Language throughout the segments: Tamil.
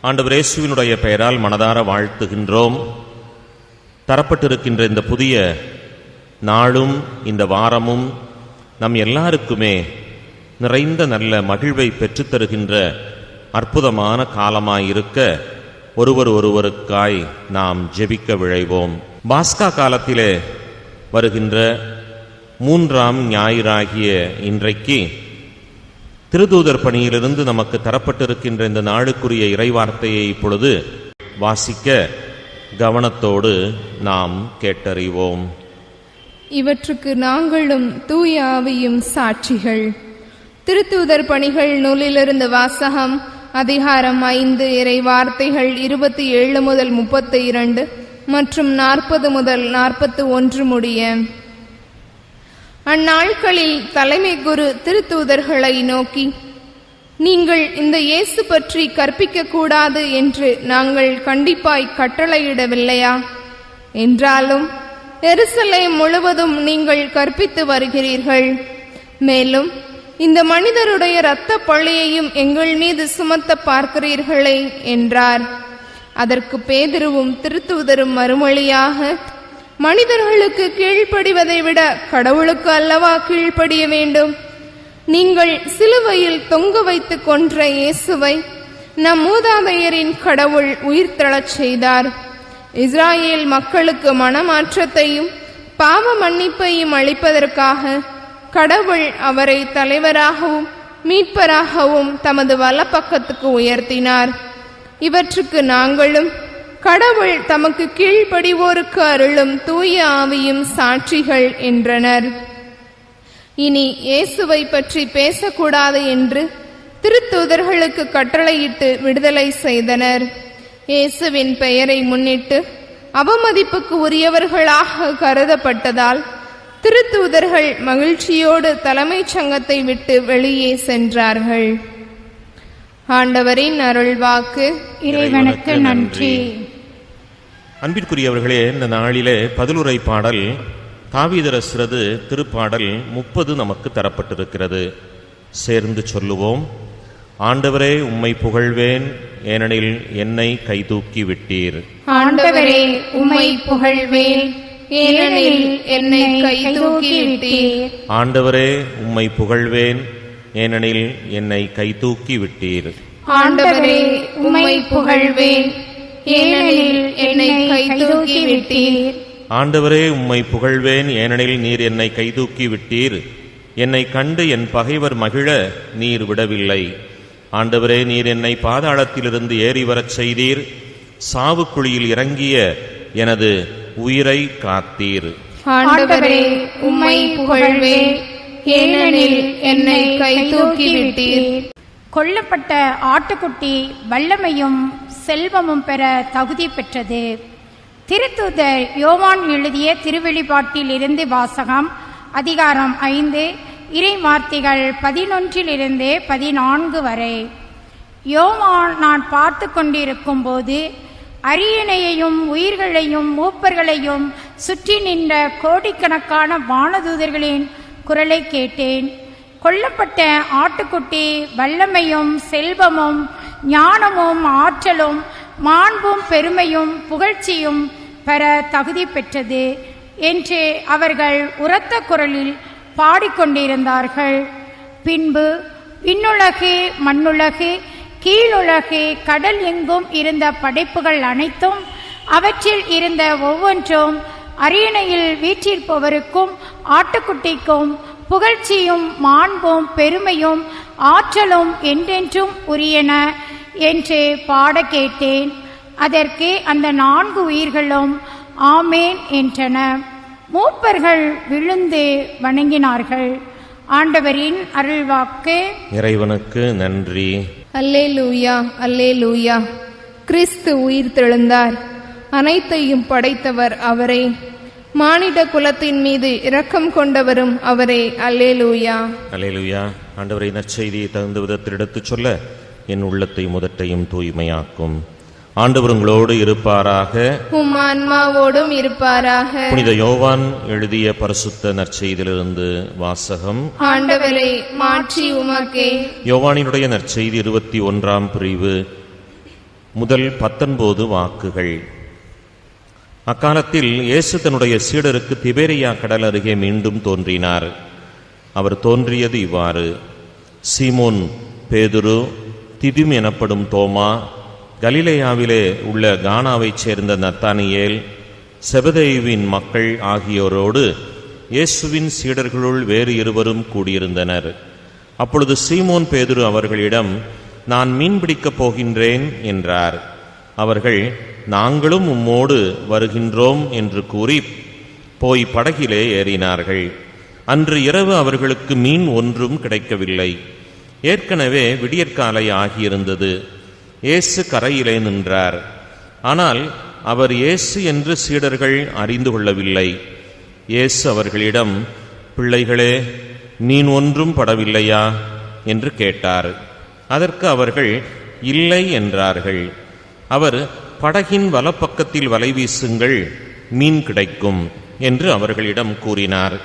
ஆண்டவர் இயேசுவினுடைய பெயரால் மனதார வாழ்த்துகின்றோம். தரப்பட்டிருக்கின்ற இந்த புதிய நாளும் இந்த வாரமும் நம் எல்லாருக்குமே நிறைந்த நல்ல மகிழ்வை பெற்றுத் தருகின்ற அற்புதமான காலமாயிருக்க ஒருவர் ஒருவருக்காய் நாம் ஜெபிக்க விழைவோம். பாஸ்கா காலத்திலே வருகின்ற மூன்றாம் ஞாயிறாகிய இன்றைக்கு திருதூதர் பணியிலிருந்து நமக்கு தரப்பட்டிருக்கின்ற இந்த நாளுக்குரிய இறைவார்த்தையை இப்பொழுது வாசிக்க கவனத்தோடு நாம் கேட்டறிவோம். இவற்றுக்கு நாங்களும் தூய ஆவியும் சாட்சிகள். திருத்தூதர் பணிகள் நூலிலிருந்து வாசகம் அதிகாரம் ஐந்து இறை வார்த்தைகள் இருபத்தி ஏழு முதல் முப்பத்தி இரண்டு மற்றும் நாற்பது முதல் நாற்பத்து ஒன்று முடிய அந்நாட்களில் தலைமை குரு திருத்தூதர்களை நோக்கி நீங்கள் இந்த இயேசு பற்றி கற்பிக்க கூடாது என்று நாங்கள் கண்டிப்பாய் கட்டளையிடவில்லையா? என்றாலும் எருசலேம் முழுவதும் நீங்கள் கற்பித்து வருகிறீர்கள். மேலும் இந்த மனிதருடைய இரத்த பழியையும் எங்கள் மீது சுமத்த பார்க்கிறீர்களே என்றார். அதற்கு பேதுருவும் திருத்துவதரும் மறுமொழியாக மனிதர்களுக்கு கீழ்ப்படிவதை விட கடவுளுக்கு அல்லவா கீழ்ப்படிய வேண்டும்? நீங்கள் சிலுவையில் தொங்க வைத்து கொன்ற இயேசுவை நம் மூதாதையரின் கடவுள் உயிர்த்தெழச் செய்தார். இஸ்ராயேல் மக்களுக்கு மனமாற்றத்தையும் பாவ மன்னிப்பையும் அளிப்பதற்காக கடவுள் அவரை தலைவராகவும் மீட்பராகவும் தமது வலப்பக்கத்துக்கு உயர்த்தினார். இவற்றுக்கு நாங்களும் கடவுள் தமக்கு கீழ்ப்படிவோருக்கு அருளும் தூய ஆவியும் சாட்சிகள் என்றனர். இனி இயேசுவை பற்றி பேசக்கூடாது என்று திருத்தூதர்களுக்கு கட்டளையிட்டு விடுதலை செய்தனர். இயேசுவின் பெயரை முன்னிட்டு அவமதிப்புக்கு உரியவர்களாக கருதப்பட்டதால் திருத்தூதர்கள் மகிழ்ச்சியோடு தலைமைச் சங்கத்தை விட்டு வெளியே சென்றார்கள். ஆண்டவரின் அருள்வாக்கு இறைவனுக்கு நன்றி. அன்பிற்குரியவர்களே இந்த நாளிலே பதிலுரை பாடல் தாவீதரசரது திருப்பாடல் முப்பது நமக்கு தரப்பட்டிருக்கிறது. சேர்ந்து சொல்லுவோம். ஆண்டவரே உம்மை புகழ்வேன் ஏனெனில் என்னை கைதூக்கி விட்டீர். ஆண்டவரே உம்மை புகழ்வேன் ஏனெனில் என்னை கைதூக்கி விட்டீர். ஆண்டவரே உம்மை புகழ்வேன் ஏனெனில் என்னை கைதூக்கி விட்டீர். ஆண்டவரே உம்மை புகழ்வேன் ஏனெனில் என்னை கைதூக்கி விட்டீர் ஆண்டவரே உம்மை புகழ்வேன். ஏனெனில் நீர் என்னை கைதூக்கி விட்டீர் என்னை கண்டு என் பகைவர் மகிழ நீர் விடவில்லை. ஆண்டவரே நீர் என்னை பாதாளத்திலிருந்து ஏறி வரச் செய்தீர். சாவுக்குழியில் இறங்கிய எனது உயிரை காத்தீர். ஆண்டவரே உம்மை புகழ்வேன். ஏனெனில் என்னை கைதூக்கி விட்டீர் கொல்லப்பட்ட ஆட்டுக்குட்டி வல்லமையும் செல்வமும் பெற தகுதி பெற்றது. திருத்தூதர் யோவான் எழுதிய திருவெளிப்பாட்டிலிருந்து வாசகம் அதிகாரம் ஐந்து இறை வார்த்தைகள் பதினொன்றிலிருந்து பதினான்கு வரை. யோவான் நான் பார்த்து கொண்டிருக்கும் போது அரியணையையும் உயிர்களையும் மூப்பர்களையும் சுற்றி நின்ற கோடிக்கணக்கான வானதூதர்களின் குரலை கேட்டேன். கொல்லப்பட்ட ஆட்டுக்குட்டி வல்லமையும் செல்வமும் ஞானமும் ஆற்றலும் மாண்பும் பெருமையும் புகழ்ச்சியும் பெற தகுதி பெற்றது என்று அவர்கள் உரத்த குரலில் பாடிக்கொண்டிருந்தார்கள். பின்பு விண்ணுலகு மண்ணுலகு கீழுலகு கடல் எங்கும் இருந்த படைப்புகள் அனைத்தும் அவற்றில் இருந்த ஒவ்வொன்றும் அரியணையில் வீற்றிருப்பவருக்கும் ஆட்டுக்குட்டிக்கும் புகழ்ச்சியும் மாண்பும் பெருமையும் ஆற்றலும் என்றென்றும் உரியன என்று பாட கேட்டேன். அதற்கு அந்த நான்கு உயிர்களும் ஆமேன் என்றன. மூப்பர்கள் விழுந்து வணங்கினார்கள். ஆண்டவரின் அருள்வாக்கு. இறைவனுக்கு நன்றி. அல்லேலூயா அல்லேலூயா. கிறிஸ்து உயிர் தெழுந்தார். அனைத்தையும் படைத்தவர் அவரே. மானிட குலத்தின் மீது இரக்கம் கொண்டவரும் அவரே. அல்லேலூயா. அலேலுயா ஆண்டவரை நற்செய்தியை தகுந்த விதத்தில் எடுத்துச் சொல்ல என் உள்ளத்தை முதட்டையும் தூய்மையாக்கும். ஆண்டவர் உங்களோடு இருப்பாராக. உம் ஆன்மாவோடும் இருப்பாராக. புனித யோவான் எழுதிய பரிசுத்த நற்செய்தியிலிருந்து வாசகம். ஆண்டவரே மாற்றி உமக்கே. யோவானினுடைய நற்செய்தி இருபத்தி ஒன்றாம் பிரிவு முதல் பத்தொன்பது வாக்குகள். அக்காலத்தில் இயேசு தன்னுடைய சீடருக்கு திபேரியா கடல் அருகே மீண்டும் தோன்றினார். அவர் தோன்றியது இவ்வாறு. சீமோன் பேதுரு திதிம் எனப்படும் தோமா கலிலேயாவிலே உள்ள கானாவைச் சேர்ந்த நத்தானியேல் செபதேயுவின் மக்கள் ஆகியோரோடு இயேசுவின் சீடர்களுள் வேறு இருவரும் கூடியிருந்தனர். அப்பொழுது சீமோன் பேதுரு அவர்களிடம் நான் மீன் பிடிக்கப் போகின்றேன் என்றார். அவர்கள் நாங்களும் உம்மோடு வருகின்றோம் என்று கூறி போய் படகிலே ஏறினார்கள். அன்று இரவு அவர்களுக்கு மீன் ஒன்றும் கிடைக்கவில்லை. ஏற்கனவே விடியற்காலை ஆகியிருந்தது. இயேசு கரையிலே நின்றார். ஆனால் அவர் இயேசு என்று சீடர்கள் அறிந்து கொள்ளவில்லை. இயேசு அவர்களிடம் பிள்ளைகளே மீன் ஒன்றும் படவில்லையா? என்று கேட்டார். அதற்கு அவர்கள் இல்லை என்றார்கள். அவர் படகின் வலப்பக்கத்தில் வலை வீசுங்கள் மீன் கிடைக்கும் என்று அவர்களிடம் கூறினார்.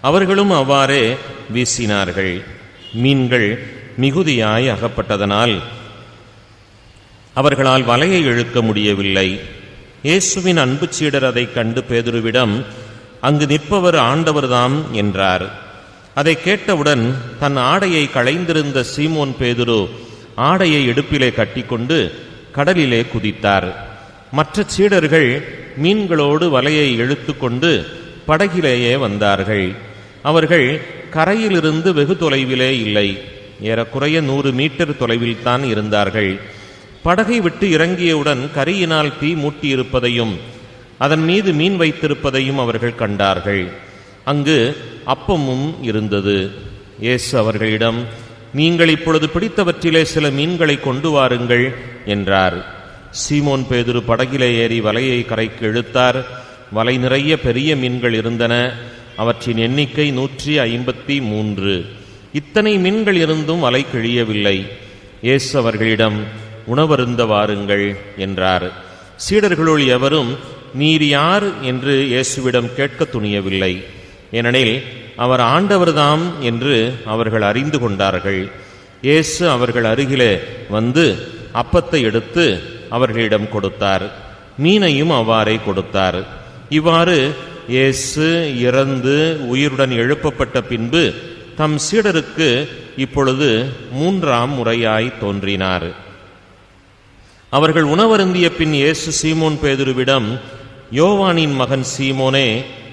அவர்களும் அவ்வாறே வீசினார்கள். மீன்கள் மிகுதியாய் அகப்பட்டதனால் அவர்களால் வலையை இழுக்க முடியவில்லை. இயேசுவின் அன்பு சீடர் அதைக் கண்டு பேதுருவிடம் அங்கு நிற்பவர் ஆண்டவர்தாம் என்றார். அதை கேட்டவுடன் தன் ஆடையை களைந்திருந்த சீமோன் பேதுரு ஆடையை இடுப்பிலே கட்டிக்கொண்டு கடலிலே குதித்தார். மற்ற சீடர்கள் மீன்களோடு வலையை இழுத்துக்கொண்டு படகிலேயே வந்தார்கள். அவர்கள் கரையிலிருந்து வெகு தொலைவிலே இல்லை. ஏறக்குறைய நூறு மீட்டர் தொலைவில்தான் இருந்தார்கள். படகை விட்டு இறங்கியவுடன் கரியினால் தீ மூட்டியிருப்பதையும் அதன் மீது மீன் வைத்திருப்பதையும் அவர்கள் கண்டார்கள். அங்கு அப்பமும் இருந்தது. இயேசு அவர்களிடம் நீங்கள் இப்பொழுது பிடித்தவற்றிலே சில மீன்களை கொண்டு வாருங்கள் என்றார். சீமோன் பேதுரு படகிலே ஏறி வலையை கரைக்கு இழுத்தார். வலை நிறைய பெரிய மீன்கள் இருந்தன. அவற்றின் எண்ணிக்கை நூற்றி ஐம்பத்தி மூன்று. இத்தனை மீன்கள் இருந்தும் வலை கிழியவில்லை. இயேசு அவர்களிடம் உணவருந்த வாருங்கள் என்றார். சீடர்களுள் எவரும் நீர் யார்? என்று இயேசுவிடம் கேட்க துணியவில்லை. ஏனெனில் அவர் ஆண்டவர்தாம் என்று அவர்கள் அறிந்து கொண்டார்கள். இயேசு அவர்கள் அருகிலே வந்து அப்பத்தை எடுத்து அவர்களிடம் கொடுத்தார். மீனையும் அவ்வாறே கொடுத்தார். இவ்வாறு இயேசு இறந்து உயிருடன் எழுப்பப்பட்ட பின்பு தம் சீடருக்கு இப்பொழுது மூன்றாம் முறையாய் தோன்றினார். அவர்கள் உணவருந்திய பின் இயேசு சீமோன் பேதுருவிடம் யோவானின் மகன் சீமோனே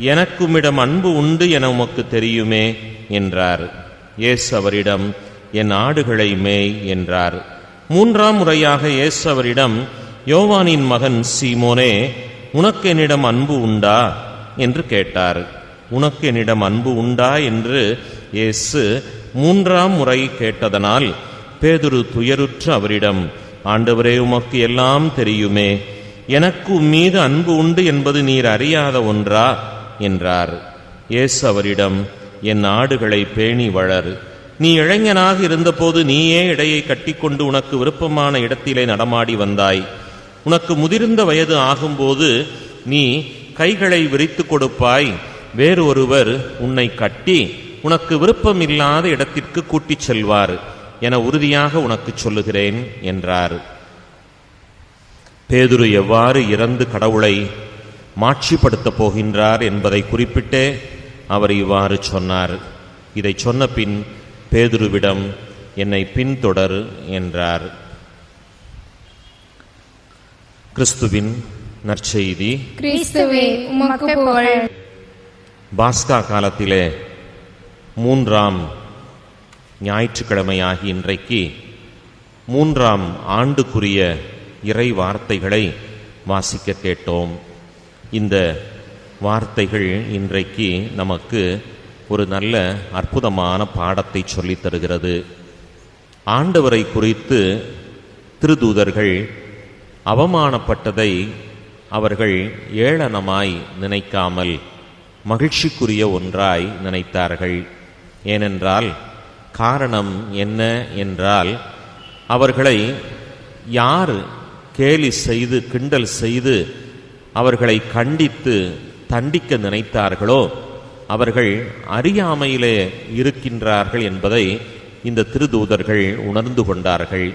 எனக்குமிடம் அன்பு உண்டு என உமக்கு தெரியுமே என்றார். இயேசு அவரிடம் என் ஆடுகளை மேய் என்றார். மூன்றாம் முறையாக இயேசு அவரிடம் யோவானின் மகன் சீமோனே உனக்கு என்னிடம் அன்பு உண்டா? என்று கேட்டார். உனக்கு என்னிடம் அன்பு உண்டா? என்று இயேசு மூன்றாம் முறை கேட்டதனால் பேதுரு துயருற்று அவரிடம் ஆண்டவரே உமக்கு எல்லாம் தெரியுமே எனக்கு உம்மீது அன்பு உண்டு என்பது நீர் அறியாத ஒன்றா? என்றார். இயேசு அவரிடம் என் ஆடுகளை பேணி வளர். நீ இளைஞனாக இருந்தபோது நீயே இடையை கட்டிக்கொண்டு உனக்கு விருப்பமான இடத்திலே நடமாடி வந்தாய். உனக்கு முதிர்ந்த வயது ஆகும்போது நீ கைகளை விரித்து கொடுப்பாய். வேறு ஒருவர் உன்னை கட்டி உனக்கு விருப்பமில்லாத இடத்திற்கு கூட்டிச் செல்வார். என உறுதியாக உனக்கு சொல்லுகிறேன் என்றார். பேதுரு எவ்வாறு இறந்து கடவுளை மாட்சிப்படுத்தப் போகின்றார் என்பதை குறிப்பிட்டே அவர் இவ்வாறு சொன்னார். இதை சொன்ன பின் பேதுருவிடம் என்னை பின்தொடர் என்றார். கிறிஸ்துவின் நற்செய்தி. பாஸ்கா காலத்திலே மூன்றாம் ஞாயிற்றுக்கிழமையாகி இன்றைக்கு மூன்றாம் ஆண்டுக்குரிய இறை வார்த்தைகளை வாசிக்க கேட்டோம். இந்த வார்த்தைகள் இன்றைக்கு நமக்கு ஒரு நல்ல அற்புதமான பாடத்தை சொல்லித் தருகிறது. ஆண்டவரை குறித்து திருதூதர்கள் அவமானப்பட்டதை அவர்கள் ஏளனமாய் நினைக்காமல் மகிழ்ச்சிக்குரிய ஒன்றாய் நினைத்தார்கள். ஏனென்றால் காரணம் என்ன என்றால் அவர்களை யார் கேலி செய்து கிண்டல் செய்து அவர்களை கண்டித்து தண்டிக்க நினைத்தார்களோ? அவர்கள் அறியாமையிலே இருக்கின்றார்கள் என்பதை இந்த திருதூதர்கள் உணர்ந்து கொண்டார்கள்.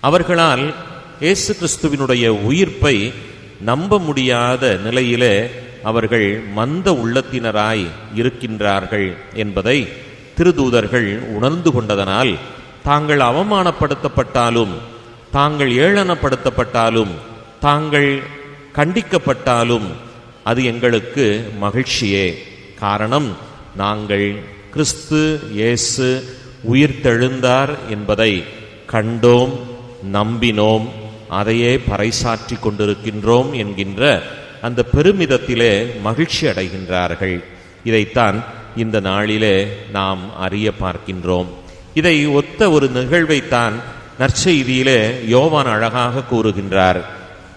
அவர்களால் இயேசு கிறிஸ்துவினுடைய உயிர்ப்பை நம்ப முடியாத நிலையிலே அவர்கள் மந்த உள்ளத்தினராய் இருக்கின்றார்கள் என்பதை திருதூதர்கள் உணர்ந்து கொண்டதனால் தாங்கள் அவமானப்படுத்தப்பட்டாலும் தாங்கள் ஏளனப்படுத்தப்பட்டாலும் தாங்கள் கண்டிக்கப்பட்டாலும் அது எங்களுக்கு மகிழ்ச்சியே. காரணம் நாங்கள் கிறிஸ்து இயேசு உயிர்த்தெழுந்தார் என்பதை கண்டோம் நம்பினோம் அதையே பறைசாற்றி கொண்டிருக்கின்றோம் என்கின்ற அந்த பெருமிதத்திலே மகிழ்ச்சி அடைகின்றார்கள். இதைத்தான் இந்த நாளிலே நாம் அறிய பார்க்கின்றோம். இதை ஒத்த ஒரு நிகழ்வைத்தான் நற்செய்தியிலே யோவான் அழகாக கூறுகின்றார்.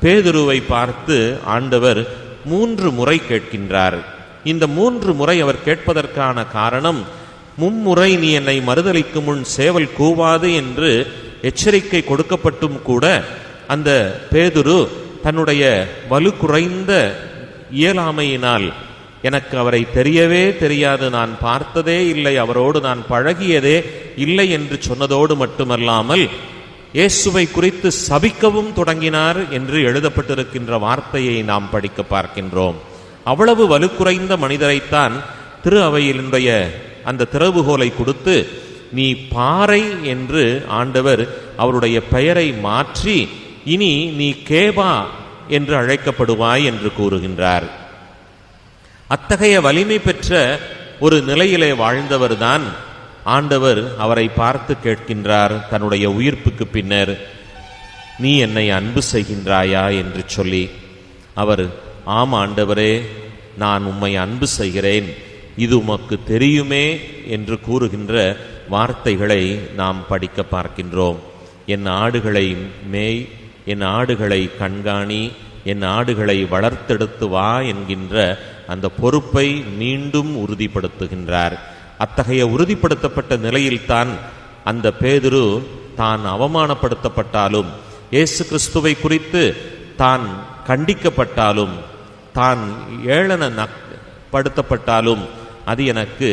பேதுருவை பார்த்து ஆண்டவர் மூன்று முறை கேட்கின்றார். இந்த மூன்று முறை அவர் கேட்பதற்கான காரணம் மும்முறை நீ என்னை மறுதளிக்கு முன் சேவல் கூவாது என்று எச்சரிக்கை கொடுக்கப்பட்டும் கூட அந்த பேதுரு தன்னுடைய வலு குறைந்த இயலாமையினால் எனக்கு அவரை தெரியவே தெரியாது நான் பார்த்ததே இல்லை அவரோடு நான் பழகியதே இல்லை என்று சொன்னதோடு மட்டுமல்லாமல் இயேசுவை குறித்து சபிக்கவும் தொடங்கினார் என்று எழுதப்பட்டிருக்கின்ற வார்த்தையை நாம் படிக்க பார்க்கின்றோம். அவ்வளவு வலுக்குறைந்த மனிதரைத்தான் திரு அவையினுடைய அந்த திறவுகோலை கொடுத்து நீ பாறை என்று ஆண்டவர் அவருடைய பெயரை மாற்றி இனி நீ கேபா என்று அழைக்கப்படுவாய் என்று கூறுகின்றார். அத்தகைய வலிமை பெற்ற ஒரு நிலையிலே வாழ்ந்தவர்தான் ஆண்டவர் அவரை பார்த்து கேட்கின்றார் தன்னுடைய உயிர்ப்புக்கு பின்னர் நீ என்னை அன்பு செய்கின்றாயா? என்று சொல்லி அவர் ஆம் ஆண்டவரே நான் உம்மை அன்பு செய்கிறேன். இது உமக்கு தெரியுமே? என்று கூறுகின்ற வார்த்தைகளை நாம் படிக்க பார்க்கின்றோம். என் ஆடுகளை மேய் என் ஆடுகளை கண்காணி என் ஆடுகளை வளர்த்தெடுத்து வா என்கின்ற அந்த பொறுப்பை மீண்டும் உறுதிப்படுத்துகின்றார். அத்தகைய உறுதிப்படுத்தப்பட்ட நிலையில்தான் அந்த பேதுரு தான் அவமானப்படுத்தப்பட்டாலும் இயேசு கிறிஸ்துவை குறித்து தான் கண்டிக்கப்பட்டாலும் தான் ஏளன நக்- படுத்தப்பட்டாலும் அது எனக்கு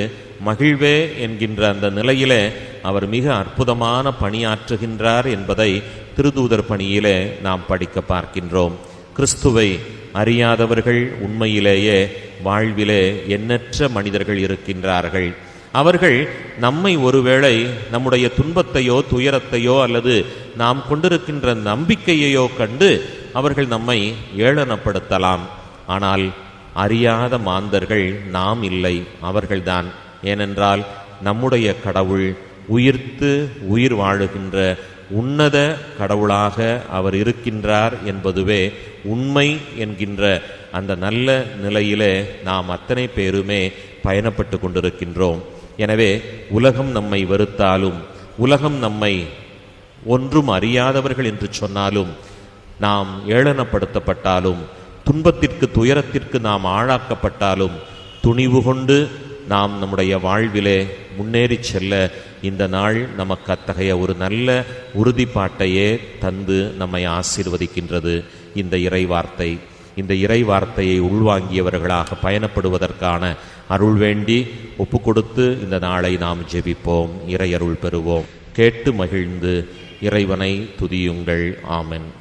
மகிழ்வே என்கின்ற அந்த நிலையிலே அவர் மிக அற்புதமான பணியாற்றுகின்றார் என்பதை திருதூதர் பணியிலே நாம் படிக்க பார்க்கின்றோம். கிறிஸ்துவை அறியாதவர்கள் உண்மையிலேயே வாழ்விலே எண்ணற்ற மனிதர்கள் இருக்கின்றார்கள். அவர்கள் நம்மை ஒருவேளை நம்முடைய துன்பத்தையோ துயரத்தையோ அல்லது நாம் கொண்டிருக்கின்ற நம்பிக்கையையோ கண்டு அவர்கள் நம்மை ஏளனப்படுத்தலாம். ஆனால் அறியாத மாந்தர்கள் நாம் இல்லை அவர்கள்தான். ஏனென்றால் நம்முடைய கடவுள் உயிர்த்து உயிர் வாழுகின்ற உன்னத கடவுளாக அவர் இருக்கின்றார் என்பதுவே உண்மை என்கின்ற அந்த நல்ல நிலையிலே நாம் அத்தனை பேருமே பயணப்பட்டு கொண்டிருக்கின்றோம். எனவே உலகம் நம்மை வெறுத்தாலும் உலகம் நம்மை ஒன்றும் அறியாதவர்கள் என்று சொன்னாலும் நாம் ஏளனப்படுத்தப்பட்டாலும் துன்பத்திற்கு துயரத்திற்கு நாம் ஆளாக்கப்பட்டாலும் துணிவு கொண்டு நாம் நம்முடைய வாழ்விலே முன்னேறி செல்ல இந்த நாள் நமக்கு அத்தகைய ஒரு நல்ல உறுதிப்பாட்டையே தந்து நம்மை ஆசீர்வதிக்கின்றது. இந்த இறைவார்த்தை இந்த இறைவார்த்தையை உள்வாங்கியவர்களாக பயணப்படுவதற்கான அருள் வேண்டி ஒப்பு கொடுத்து இந்த நாளை நாம் ஜெபிப்போம். இறை அருள் பெறுவோம். கேட்டு மகிழ்ந்து இறைவனை துதியுங்கள். ஆமென்.